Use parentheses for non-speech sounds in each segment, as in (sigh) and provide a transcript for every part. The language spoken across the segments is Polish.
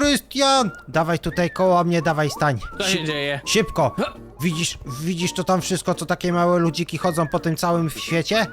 Krystian! Dawaj tutaj koło mnie, dawaj stań. Co się dzieje? Szybko! Widzisz, widzisz to tam wszystko, co takie małe ludziki chodzą po tym całym świecie?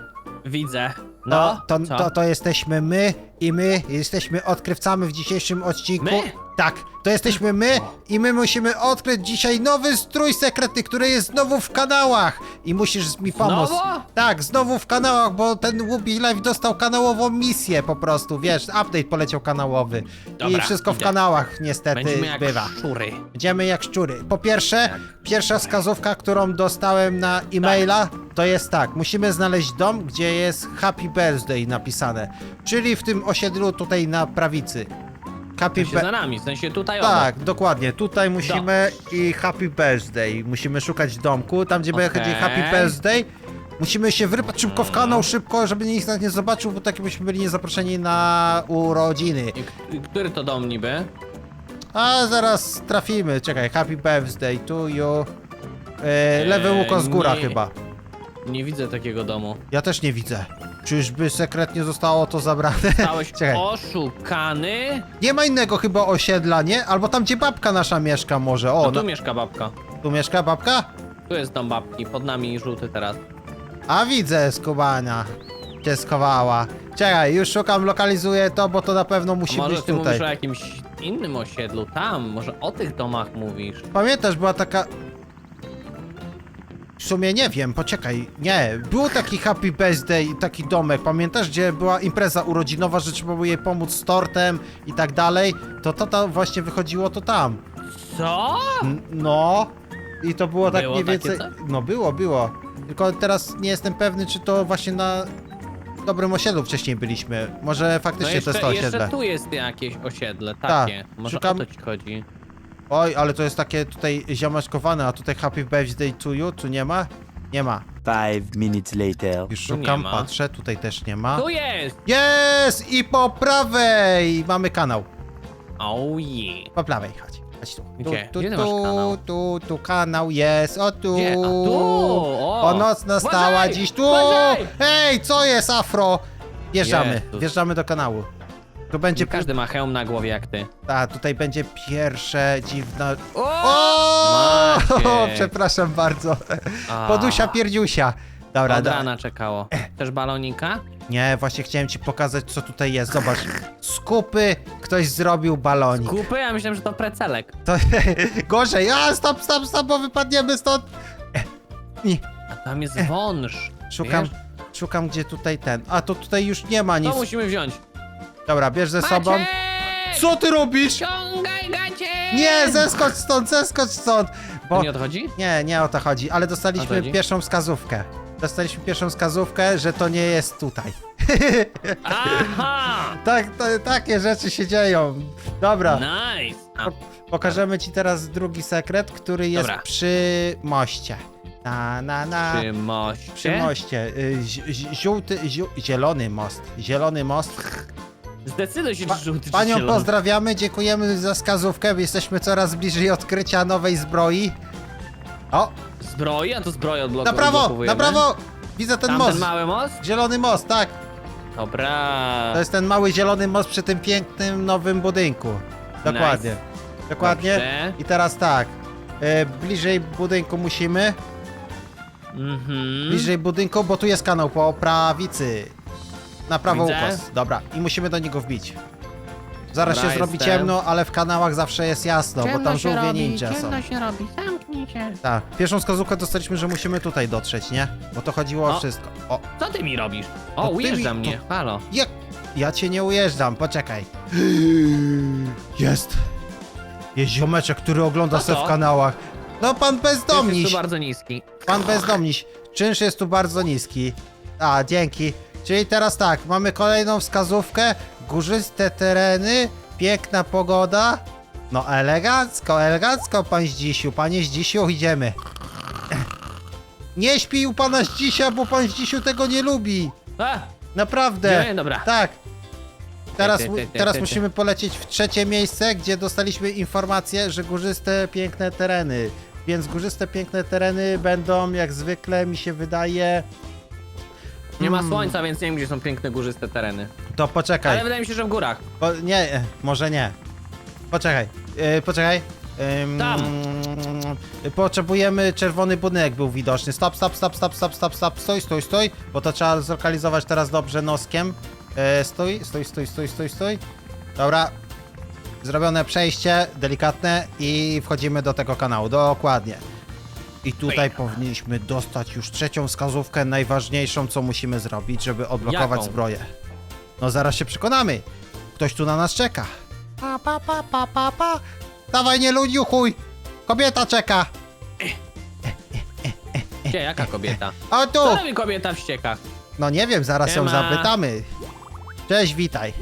Widzę. No, No, to, co? to, to jesteśmy my i my jesteśmy odkrywcami w dzisiejszym odcinku. My? Tak, to jesteśmy my i my musimy odkryć dzisiaj nowy strój sekretny, który jest znowu w kanałach i musisz mi pomóc. Znowu? Tak, znowu w kanałach, bo ten Łubi Live dostał kanałową misję po prostu, wiesz, update poleciał kanałowy. I Dobra, wszystko w idę. kanałach niestety Będziemy jak bywa. szury. Będziemy jak szczury. Po pierwsze, pierwsza wskazówka, którą dostałem na e-maila, to jest tak. Musimy znaleźć dom, gdzie jest Happy Birthday napisane. Czyli w tym osiedlu tutaj na prawicy. Happy To się za nami, w sensie tutaj obok. Tak, dokładnie. Tutaj musimy i Happy Birthday. Musimy szukać domku, tam gdzie będzie Okej. Happy Birthday. Musimy się wrypać szybko w kanał, szybko, żeby nikt nas nie zobaczył, bo tak byśmy byli niezaproszeni na urodziny. I który to dom niby? A zaraz trafimy. Czekaj, happy birthday to you. E, lewy Eee, łuko z góra nie. chyba. Nie widzę takiego domu. Ja też nie widzę. Czyżby sekretnie zostało to zabrane? (laughs) Stałeś Czekaj. oszukany? Nie ma innego chyba osiedla, nie? Albo tam, gdzie babka nasza mieszka może. O, O, tu no, mieszka babka. tu mieszka babka? Tu jest dom babki, pod nami żółty teraz. A widzę skubania. Cię schowała. Czekaj, już szukam, lokalizuję to, bo to na pewno A musi może być ty tutaj. mówisz o jakimś innym osiedlu, tam, może o tych domach mówisz. Pamiętasz, była taka... W sumie nie wiem, poczekaj. Nie, był taki Happy Birthday, taki domek, pamiętasz, gdzie była impreza urodzinowa, że trzeba było jej pomóc z tortem i tak dalej? To to, to właśnie wychodziło to tam. Co? N- No. I to było tak Było mniej takie więcej... coś? No było, było. Tylko teraz nie jestem pewny, czy to właśnie na dobrym osiedlu wcześniej byliśmy. Może No faktycznie jeszcze, to jest to jeszcze osiedle. tu jest jakieś osiedle, Tak, takie. Może szukam- o to ci chodzi. Oj, ale to jest takie tutaj ziomeczkowane, a tutaj Happy Birthday to you, tu nie ma? Nie ma. Five minutes later. Już Tu nie szukam, ma. patrzę, tutaj też nie ma. Tu jest! Jest! I po prawej mamy kanał. Oh yeah. Po prawej, chodź. Chodź tu. Tu, Gdzie? tu, Gdzie ty tu, masz kanał? tu, tu kanał jest, o tu. Gdzie? A tu! O! O noc nastała Uważaj! dziś tu. Uważaj! Hej, co jest afro? Wjeżdżamy, Jezus. wjeżdżamy do kanału. Tu będzie, Nie każdy ma hełm na głowie jak ty. a tutaj będzie pierwsze dziwne... O! Maciek. (laughs) Przepraszam bardzo. A. Podusia pierdziusia. Dobra, Od da. rana czekało. Też balonika? Nie, właśnie chciałem ci pokazać, co tutaj jest. Zobacz. Skupy, ktoś zrobił balonik. Kupy? Ja myślałem, że to precelek. To (laughs) gorzej. A, stop, stop, stop, bo wypadniemy stąd. Nie, A tam jest wąż. szukam, Wiesz? szukam, gdzie tutaj ten. A, to tutaj już nie ma nic. To musimy wziąć. Dobra, bierz ze sobą. Maciek! Co ty robisz? Ciągaj gacie! Nie, zeskocz stąd, zeskocz stąd. To Bo... nie odchodzi? Nie, nie o to chodzi, ale O dostaliśmy chodzi? pierwszą wskazówkę. Dostaliśmy pierwszą wskazówkę, że to nie jest tutaj. (laughs) Aha! Tak, to, takie rzeczy się dzieją. Dobra. Nice! A, Pokażemy ci teraz drugi sekret, który jest Dobra. przy moście. Na, na, na. przy moście? Przy moście. Y, zi- zi- Żółty, ziu, zielony most. Zielony most. Zdecyduj się, czy żółty czy panią zielony. pozdrawiamy, dziękujemy za wskazówkę. Jesteśmy coraz bliżej odkrycia nowej zbroi. O, Zbroi? A to zbroję odbloku- na prawo, odblokowujemy? na prawo! Widzę ten Tam most. ten mały most? Zielony most, tak. Dobra. To jest ten mały zielony most przy tym pięknym nowym budynku. Dokładnie. Dokładnie. Dobrze. I teraz tak. E, bliżej budynku musimy. Mhm. Bliżej budynku, bo tu jest kanał po prawicy. Na prawo Widzę. ukos. Dobra, i musimy do niego wbić. Zaraz Dobra, się zrobi jestem. ciemno, ale w kanałach zawsze jest jasno, bo tam żółwie ninja są. ciemno się robi, zamknij się. Tak, pierwszą wskazówkę dostaliśmy, że musimy tutaj dotrzeć, nie? Bo to chodziło o O. wszystko. O, Co ty mi robisz? To O, ty ujeżdża mi- mnie. Halo. jak? Ja cię nie ujeżdżam, poczekaj. Jest. Jest ziomeczek, który ogląda se to? w kanałach. No pan Czynsz jest bezdomniś. tu bardzo niski. Pan bezdomniś. Czynsz jest tu bardzo niski. A, dzięki. Czyli teraz tak, mamy kolejną wskazówkę. Górzyste tereny, piękna pogoda. No elegancko, elegancko pan Zdzisiu. Panie Zdzisiu, idziemy. (clears throat) Nie śpi u pana Zdzisia, bo pan Zdzisiu tego nie lubi. A, Naprawdę. nie, dobra. Tak. Teraz, ty, ty, ty, teraz ty, ty. musimy polecieć w trzecie miejsce, gdzie dostaliśmy informację, że górzyste, piękne tereny. Więc górzyste, piękne tereny będą, jak zwykle, mi się wydaje... Nie ma Hmm. słońca, więc nie wiem, gdzie są piękne górzyste tereny. To poczekaj. Ale wydaje mi się, że w górach. Bo, nie, e, może nie. Poczekaj, yy, poczekaj. Ym, Tam. Potrzebujemy czerwony budynek był widoczny. Stop, stop, stop, stop, stop, stop, stop. Stój, stój, stój. Bo to trzeba zlokalizować teraz dobrze noskiem. E, stój, stój, stój, stój, stój, stój. Dobra. Zrobione przejście, delikatne i wchodzimy do tego kanału. Dokładnie. I tutaj powinniśmy dostać już trzecią wskazówkę, najważniejszą, co musimy zrobić, żeby odblokować Jaką? zbroję. No zaraz się przekonamy. Ktoś tu na nas czeka. Pa, pa, pa, pa, pa, pa. Dawaj, nie ludziu, chuj. Kobieta czeka. Gdzie, jaka kobieta? O tu. Co robi kobieta w ściekach? No nie wiem, zaraz ją Siema. zapytamy. Cześć, witaj.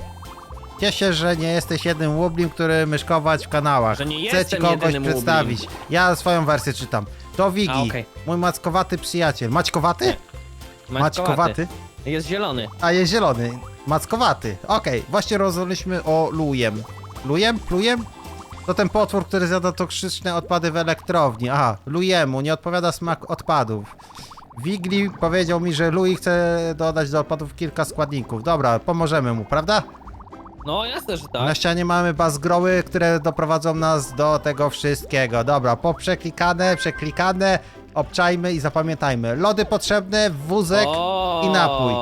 Cieszę się, że nie jesteś jednym łublim, który myszkować w kanałach. Że nie Chcę ci jestem kogoś jedynym przedstawić. Ja swoją wersję czytam. To Wigi, A, okej. mój mackowaty przyjaciel. Maćkowaty? Maćkowaty? Jest zielony. A jest zielony. Mackowaty. Okej, właśnie rozmawialiśmy o lujem. Lujem? Plujem? To ten potwór, który zjada toksyczne odpady w elektrowni. Aha, lujemu, nie odpowiada smak odpadów. Wigli powiedział mi, że Louis chce dodać do odpadów kilka składników. Dobra, pomożemy mu, prawda? No jasne, że Na tak. ścianie mamy bazgroły, które doprowadzą nas do tego wszystkiego. Dobra, poprzeklikane, przeklikane, obczajmy i zapamiętajmy. Lody potrzebne, wózek O, i napój.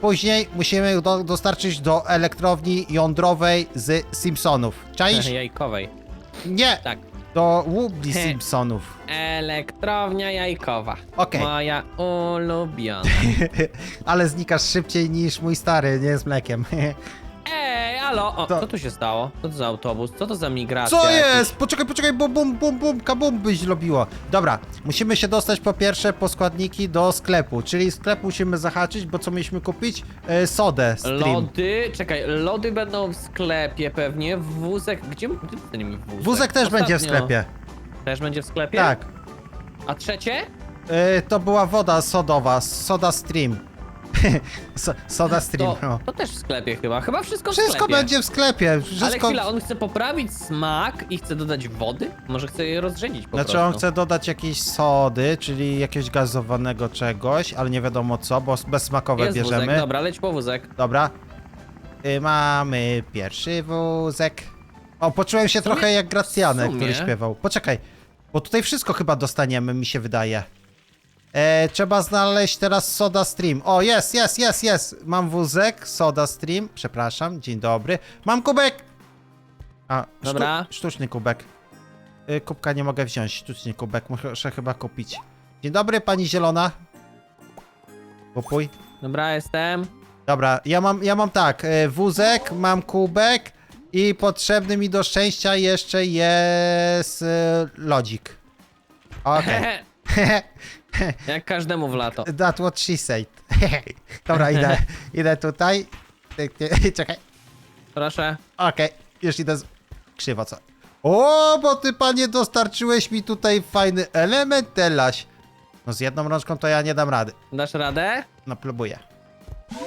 Później musimy do, dostarczyć do elektrowni jądrowej z Simpsonów. Czaisz? (laughs) Jajkowej. Nie! Tak. Do Woobly Simpsonów. (laughs) Elektrownia jajkowa. Okej. Moja ulubiona. (laughs) Ale znikasz szybciej niż mój stary, nie z mlekiem. Ej, alo! O, To- co tu się stało? Co to za autobus? Co to za migracja? Co jakaś? jest? Poczekaj, poczekaj, bum, bum, bum, bum, kabum byś robiło. Dobra, musimy się dostać po pierwsze po składniki do sklepu, czyli sklep musimy zahaczyć, bo co mieliśmy kupić? E, sodę, stream. Lody, czekaj, lody będą w sklepie pewnie, wózek, gdzie, gdzie dostaniemy wózek? Wózek też będzie w Ostatnio- sklepie. Też będzie w sklepie? Tak. A trzecie? E, to była woda sodowa, soda stream. (laughs) so, soda stream, To, to też w sklepie chyba, chyba wszystko w Wszystko sklepie. będzie w sklepie, Ale wszystko... chwila, on chce poprawić smak i chce dodać wody? Może chce je rozrzedzić po Znaczy prostu. on chce dodać jakieś sody, czyli jakiegoś gazowanego czegoś, ale nie wiadomo co, bo bezsmakowe Jest bierzemy. wózek, dobra, leć po wózek. Dobra. Y, mamy pierwszy wózek. O, poczułem się trochę jak Gracjane, w sumie. który śpiewał. Poczekaj, bo tutaj wszystko chyba dostaniemy, mi się wydaje. E, trzeba znaleźć teraz Soda Stream. O, jest, jest, jest, jest. Mam wózek, Soda Stream. Przepraszam, dzień dobry. Mam kubek! A, Dobra. Sztu, sztuczny kubek. Y, kubka nie mogę wziąć, sztuczny kubek, muszę chyba kupić. Dzień dobry, pani zielona. Kupuj. Dobra, jestem. Dobra, ja mam, ja mam tak, e, wózek, mam kubek i potrzebny mi do szczęścia jeszcze jest e, lodzik. Okej. (laughs) (laughs) (laughs) Jak każdemu w lato. That what she said. (laughs) Dobra, idę, (laughs) idę tutaj. Tyk, Czekaj. Proszę. Okej, już idę z... Krzywo co? O, bo ty panie dostarczyłeś mi tutaj fajny element, telaś. No z jedną rączką to ja nie dam rady. Dasz radę? No próbuję.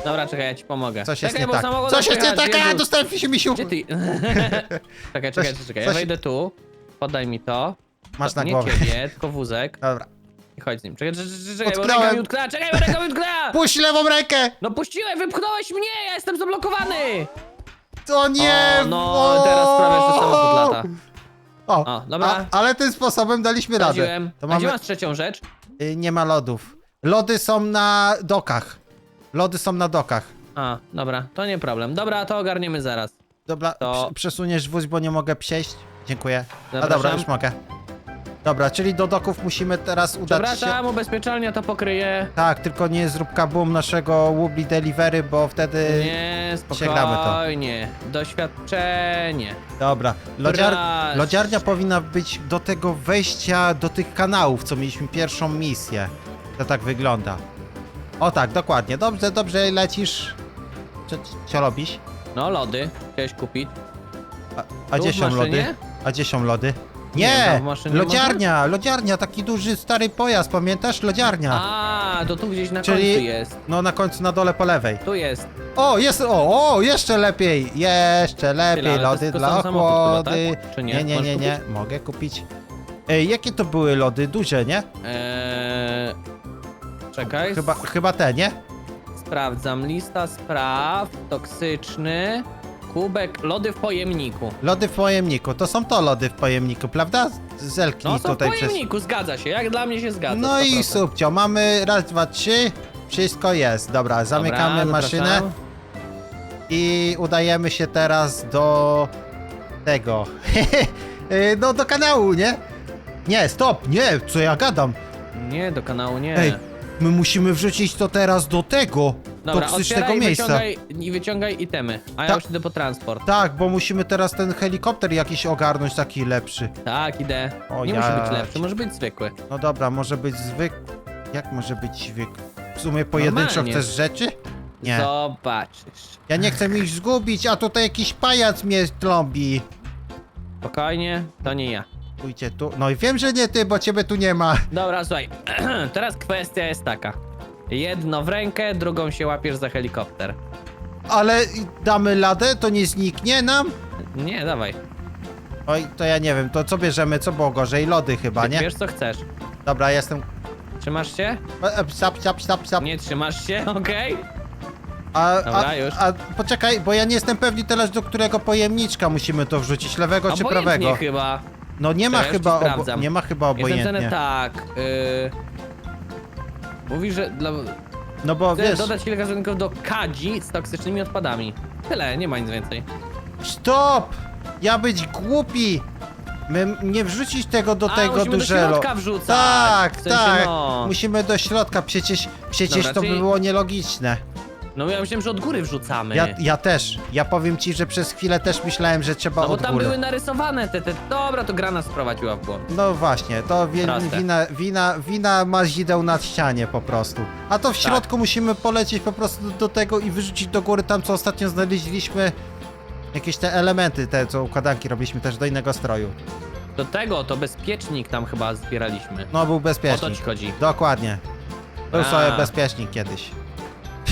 Dobra, czekaj, ja ci pomogę. Coś jest czekaj, nie bo tak. samochód Coś jest nie odjechać, tak, a Jezus. dostałem się misiu. Gdzie ty? czekaj, Coś- czekaj, czekaj. Ja coś- wejdę tu. Podaj mi to. Masz To na nie głowę. ciebie, tylko wózek. Dobra. I chodź z nim. Czekaj, czekaj, czekaj, bo Utknąłem. ręka mi utknęła. Czekaj, bo ręka mi utknęła! Puść lewą rękę! No puściłem, wypchnąłeś mnie, ja jestem zablokowany! To nie! O, no, teraz prawie, że samochód lata. O, O, dobra. A, ale tym sposobem daliśmy radę. Wchodziłem. To A gdzie mamy... masz trzecią rzecz? y, Nie ma lodów. Lody są na dokach. Lody są na dokach. A, dobra, to nie problem. Dobra, to ogarniemy zaraz. Dobra, To- prze- przesuniesz wóz, bo nie mogę przejść. Dziękuję. A Zapraszam. dobra, już mogę. Dobra, czyli do doków musimy teraz udać się... Przepraszam, ubezpieczalnia to pokryje. Tak, tylko nie zrób kabum naszego Woobly Delivery, bo wtedy... Nie, Sięgamy to. spokojnie. Doświadczenie. Dobra. Lodziar... Lodziarnia powinna być do tego wejścia, do tych kanałów, co mieliśmy pierwszą misję. To tak wygląda. O tak, dokładnie. Dobrze, dobrze lecisz. Co, co robisz? No, lody. Chciałeś kupić? A, a Tu gdzie w są maszynie? lody? A gdzie są lody? Nie, Nie! w maszynie lodziarnia, lodziarnia, taki duży stary pojazd, pamiętasz? Lodziarnia. A, to tu gdzieś na Czyli- końcu jest. No na końcu na dole po lewej. Tu jest. O, jest, o, o, jeszcze lepiej, jeszcze lepiej, ale to lody tylko dla sam samochód chyba, ochłody. tak? Czy nie? Nie, nie, Możesz nie, nie, mogę kupić. Ej, jakie to były lody? Duże, nie? Eee... Czekaj, Chyba, chyba te, nie? sprawdzam. Lista spraw, toksyczny, Kubek, lody w pojemniku. Lody w pojemniku, to są to lody w pojemniku, prawda? Zelknij No są w tutaj przez... pojemniku, zgadza się, jak dla mnie się zgadza. No i 100%. subcio, mamy raz, dwa, trzy, wszystko jest. Dobra, zamykamy maszynę i udajemy się teraz do tego, Y, (laughs) no do kanału, nie? Nie, stop, nie, co ja gadam? Nie, do kanału nie. Ej, my musimy wrzucić to teraz do tego Dobra, toksycznego otwieraj i miejsca. wyciągaj, i wyciągaj itemy, a ja Ta- już idę po transport. Tak, bo musimy teraz ten helikopter jakiś ogarnąć, taki lepszy. Tak, idę. O, nie musi być lepszy, może być zwykły. No dobra, może być zwykły. Jak może być zwykły? W sumie pojedynczo Normalnie. chcesz rzeczy? Nie. Zobaczysz. Ja nie chcę ich zgubić, a tutaj jakiś pajac mnie trąbi. Spokojnie, to nie ja. Pójdzie tu. No i wiem, że nie ty, bo ciebie tu nie ma. Dobra, słuchaj, (clears throat) teraz kwestia jest taka. Jedno w rękę, drugą się łapiesz za helikopter. Ale damy ladę, to nie zniknie nam? Nie, dawaj. Oj, to ja nie wiem, to co bierzemy, co było gorzej? Lody chyba, nie? Wiesz co chcesz. Dobra, jestem... Trzymasz się? E, e, Sap, sap, sap, sap. Nie trzymasz się? (laughs) Okej. A, Dobra, a, już. a poczekaj, bo ja nie jestem pewny teraz, do którego pojemniczka musimy to wrzucić, lewego czy Obojętnie prawego? chyba. No nie ma Czekaj, już ci chyba, obo... sprawdzam. nie ma chyba Jest napisane obojętnie. tak. Yy... Mówi, że dla... No bo Chcę wiesz, dodać kilka gazowników do kadzi z toksycznymi odpadami. Tyle, nie ma nic więcej. stop! Ja być głupi! My nie wrzucić tego do A, tego musimy do dużego. środka wrzucać. Tak, W sensie, tak. no. Musimy do środka, przecież, przecież Dobra, to by czyli- było nielogiczne. No ja myślałem, że od góry wrzucamy. Ja, ja też. Ja powiem ci, że przez chwilę też myślałem, że trzeba no bo od tam góry. były narysowane te, te... Dobra, to gra nas wprowadziła w błąd. No właśnie, to wi Proste. wina, wina, wina mazideł nad ścianie po prostu. A to w Tak. środku musimy polecieć po prostu do tego i wyrzucić do góry tam, co ostatnio znaleźliśmy. Jakieś te elementy, te co układanki robiliśmy też do innego stroju. Do tego to bezpiecznik tam chyba zbieraliśmy. No był O to bezpiecznik. ci chodzi. Dokładnie. Był A. sobie bezpiecznik kiedyś.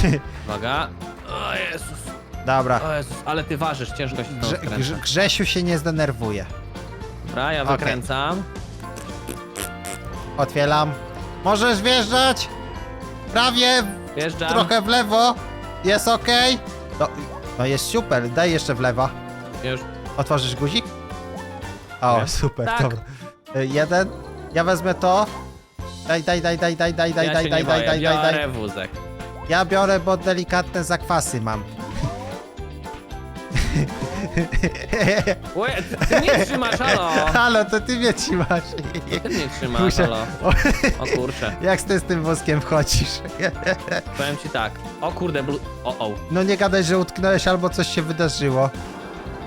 (laughs) Uwaga. O Jezus. Dobra. O Jezus, ale ty ważysz, ciężko się Grze Grze Grzesiu się nie zdenerwuje. Dobra, ja Okej. wykręcam. Otwieram. Możesz wjeżdżać. Prawie Wjeżdżam. trochę w lewo. Jest ok. No, no jest super. Daj jeszcze w lewo. Już. Otworzysz guzik? O, Nie. super, Tak. dobra. Y, Jeden. Ja wezmę to. Daj, daj, daj, daj, daj, daj, daj, ja daj, się daj, nie daj, boję, daj, daj, biorę daj. wózek. Ja biorę, bo delikatne zakwasy mam. Łe, ty nie trzymasz, halo! Halo, to ty mnie trzymasz. Ty mnie trzymasz, Muszę- halo. O, O kurczę. Jak ty z tym woskiem wchodzisz? Powiem ci tak. O kurde, blu... O, o. No nie gadaj, że utknąłeś albo coś się wydarzyło.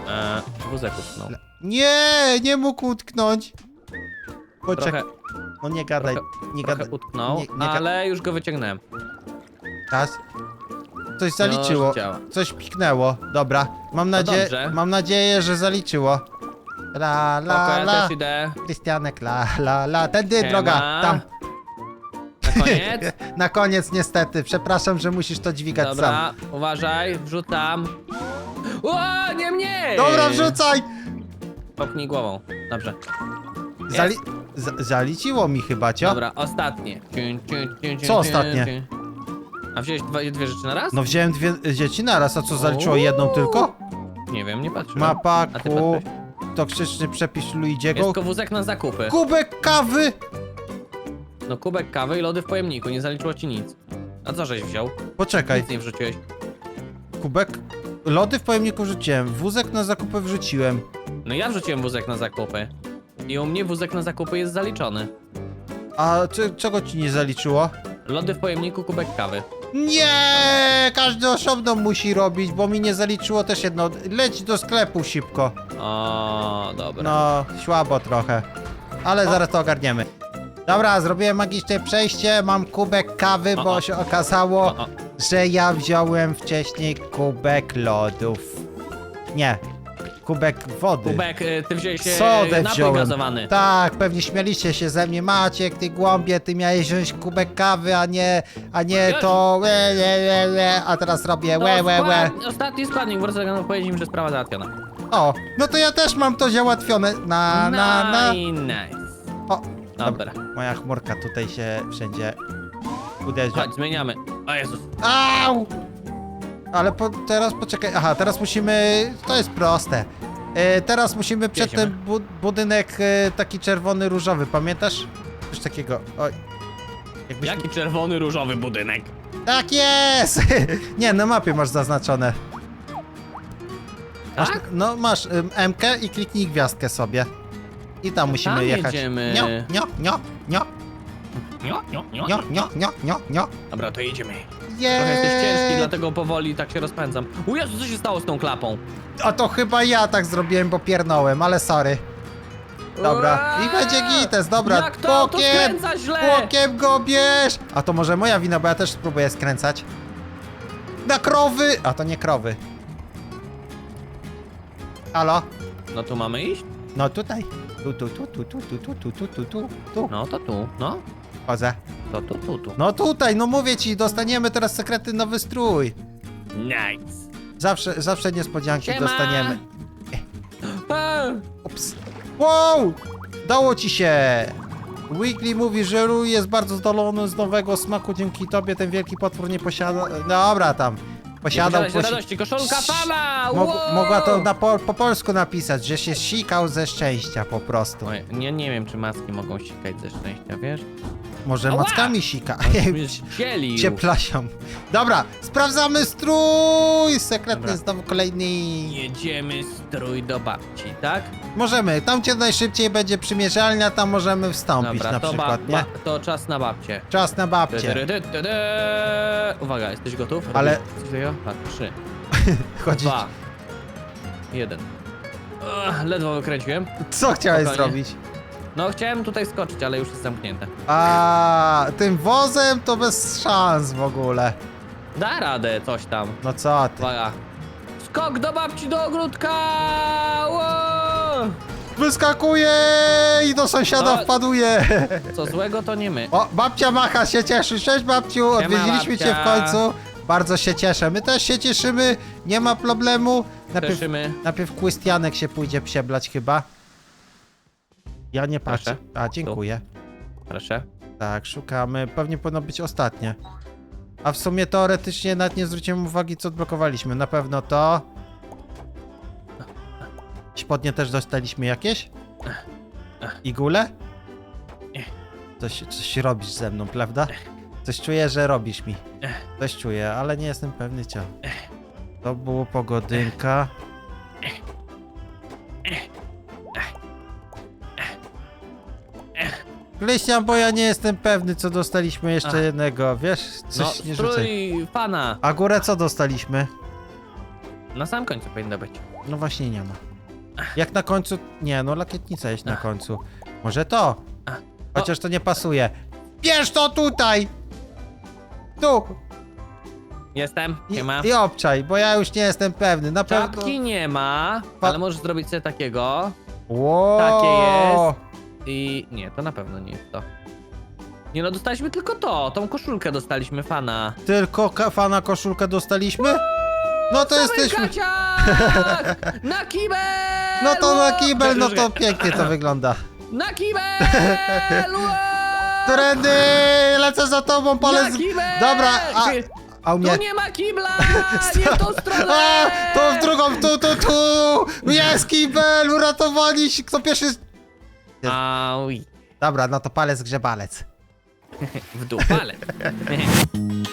E, wózek utknął. Nie, nie mógł utknąć. Poczekaj. Trochę, No nie gadaj, nie trochę gadaj. utknął, nie- nie ga- ale już go wyciągnąłem. Czas. Coś zaliczyło. Działa. Coś piknęło. Dobra. Mam nadzieję, dobrze. mam nadzieję, że zaliczyło. La la Oko, ja la. też idę. Krystianek, la la la. Tędy Siema. droga. Tam. Na koniec. (laughs) Na koniec niestety. Przepraszam, że musisz to dźwigać sam. Dobra, uważaj, wrzucam. O, nie mnie! Dobra, wrzucaj! Popnij głową. Dobrze. Zali z zaliciło mi chyba, cio? Dobra, ostatnie. Ciun, ciun, Co ostatnie? ciun. A wziąłeś dwa, dwie rzeczy na raz? No wziąłem dwie dzieci naraz, a co zaliczyło jedną Uuu. tylko? Nie wiem, nie patrzę. Mapa, A ty ku, toksyczny przepis Jest Luigiego. tylko wózek na zakupy. Kubek kawy! No kubek kawy i lody w pojemniku, nie zaliczyło ci nic. A co żeś wziął? Poczekaj, Nic nie wrzuciłeś. kubek... Lody w pojemniku wrzuciłem, wózek na zakupy wrzuciłem. No ja wrzuciłem wózek na zakupy. I u mnie wózek na zakupy jest zaliczony. A czy, czego ci nie zaliczyło? Lody w pojemniku, kubek kawy. Nie, każdy osobno musi robić, bo mi nie zaliczyło też jedno. Leć do sklepu szybko. O, dobra. No, słabo trochę. Ale zaraz to ogarniemy. Dobra, zrobiłem magiczne przejście, mam kubek kawy, O, bo o. się okazało, O, o. że ja wziąłem wcześniej kubek lodów. Nie, kubek wody. Kubek, y, ty wziąłeś e, Sodę napój wziąłem. gazowany. Tak, pewnie śmieliście się ze mnie. Maciek, ty głąbie, ty miałeś wziąć kubek kawy, a nie, a nie Wiesz- to łe, łe, łe, łe, a teraz robię łe, łe, łe. skład- Ostatni składnik, po prostu powiedzieć im, że sprawa załatwiona. O, no to ja też mam to załatwione. Na, na, na. No i nice. O, Dobra, moja chmurka tutaj się wszędzie uderza. chodź, zmieniamy. O Jezus. Au! Ale po, teraz poczekaj. Aha, teraz musimy. To jest proste. E, teraz musimy przed Jedziemy. ten bu budynek e, taki czerwony, różowy, pamiętasz? Coś takiego. Oj. Jakbyś... Jaki czerwony, różowy budynek? Tak jest! (laughs) Nie, na mapie masz zaznaczone. Masz, Tak? no masz ym, MK i kliknij gwiazdkę sobie. I tam musimy tam jechać. jedziemy. Nio, nio, nio, Nio, nio, nio, nio, nio, nio, nio, nio. Dobra, to jedziemy. Trochę jesteś ciężki, dlatego powoli tak się rozpędzam. U Jezu, co się stało z tą klapą? A to chyba ja tak zrobiłem, bo piernąłem, ale sorry. Dobra, i będzie gites, dobra. Jak to? To Bokiem, skręca źle! bokiem go bierz! A to może moja wina, bo ja też spróbuję skręcać. Na krowy! A to nie krowy. Halo? No tu mamy iść? No tutaj. Tu, tu, tu, tu, tu, tu, tu, tu, tu, tu, tu, tu. No to tu, no. Chodzę. To tu, tu, tu. No tutaj, no mówię ci, dostaniemy teraz sekretny nowy strój. Nice. Zawsze, zawsze niespodzianki Siema. dostaniemy. Ups. Wow! Dało ci się! Weekly mówi, że Rui jest bardzo zadowolony z nowego smaku, dzięki tobie ten wielki potwór nie posiada... Dobra, tam. Posiadał... posiadać posi- radości, koszulka fana! Mog wow! mogła to na po, po polsku napisać, że się sikał ze szczęścia po prostu. Oj, nie, nie wiem, czy maski mogą sikać ze szczęścia, wiesz? Może Ała! mackami sika. (laughs) Zieli. Cię plasią. Dobra, sprawdzamy strój! Sekretny Dobra. znowu kolejny. Jedziemy strój do babci, tak? Możemy, tam gdzie najszybciej będzie przymierzalnia, tam możemy wstąpić Dobra, na to, przykład, ba- nie? ba- to czas na babcię. Czas na babcię. Uwaga, jesteś gotów? Ale- Robisz Coś takiego? Tak, trzy, (laughs) Chodzić. dwa, jeden. Ugh, ledwo wykręciłem. Co chciałeś Spokojnie. zrobić? No, chciałem tutaj skoczyć, ale już jest zamknięte. A tym wozem to bez szans w ogóle. Da radę coś tam. No co ty? Uwaga. Skok do babci do ogródka! Wow! Wyskakuje i do sąsiada No. wpaduje. Co złego to nie my. O, babcia macha się cieszy. Cześć babciu, odwiedziliśmy cię w babcia. końcu. Bardzo się cieszę. My też się cieszymy, nie ma problemu. Najpierw, Cieszymy. najpierw Krystianek się pójdzie przeblać chyba. Ja nie patrzę. A, dziękuję. Proszę. Tak, szukamy. Pewnie powinno być ostatnie. A w sumie teoretycznie nawet nie zwróciłem uwagi, co odblokowaliśmy. Na pewno to. Spodnie też dostaliśmy jakieś? Igule? Coś, coś robisz ze mną, prawda? Coś czuję, że robisz mi. Coś czuję, ale nie jestem pewny co. To było pogodynka. Krystian, bo ja nie jestem pewny, co dostaliśmy jeszcze jednego, wiesz? No, Coś nie rzucaj. strój pana. A górę co dostaliśmy? Na sam końcu powinno być. No właśnie nie ma. Jak na końcu... Nie, no lakietnica jest na Ach. końcu. Może to? Ach. Chociaż to nie pasuje. Bierz to tutaj! Tu! Jestem, nie ma. I, I obczaj, bo ja już nie jestem pewny. Na pewno... Czapki nie ma, Pa- ale możesz zrobić sobie takiego. Wow. Takie jest. I nie, to na pewno nie jest to. Nie no, dostaliśmy tylko to. Tą koszulkę dostaliśmy fana. Tylko kafana koszulkę dostaliśmy? No to jesteśmy... Kaciak! (laughs) Na kibel! No to na kibel, no to pięknie to wygląda. (laughs) Na kibel! Trendy! Lecę za tobą, palec... Na kibel! Dobra, a... A u mnie... Tu nie ma kibla! (laughs) Nie w tą stronę! A, to w drugą, tu, tu, tu! Jest kibel, uratowani się, kto pierwszy... Auj, Dobra, no to palec grzebalec. (laughs) w dół palec. (laughs)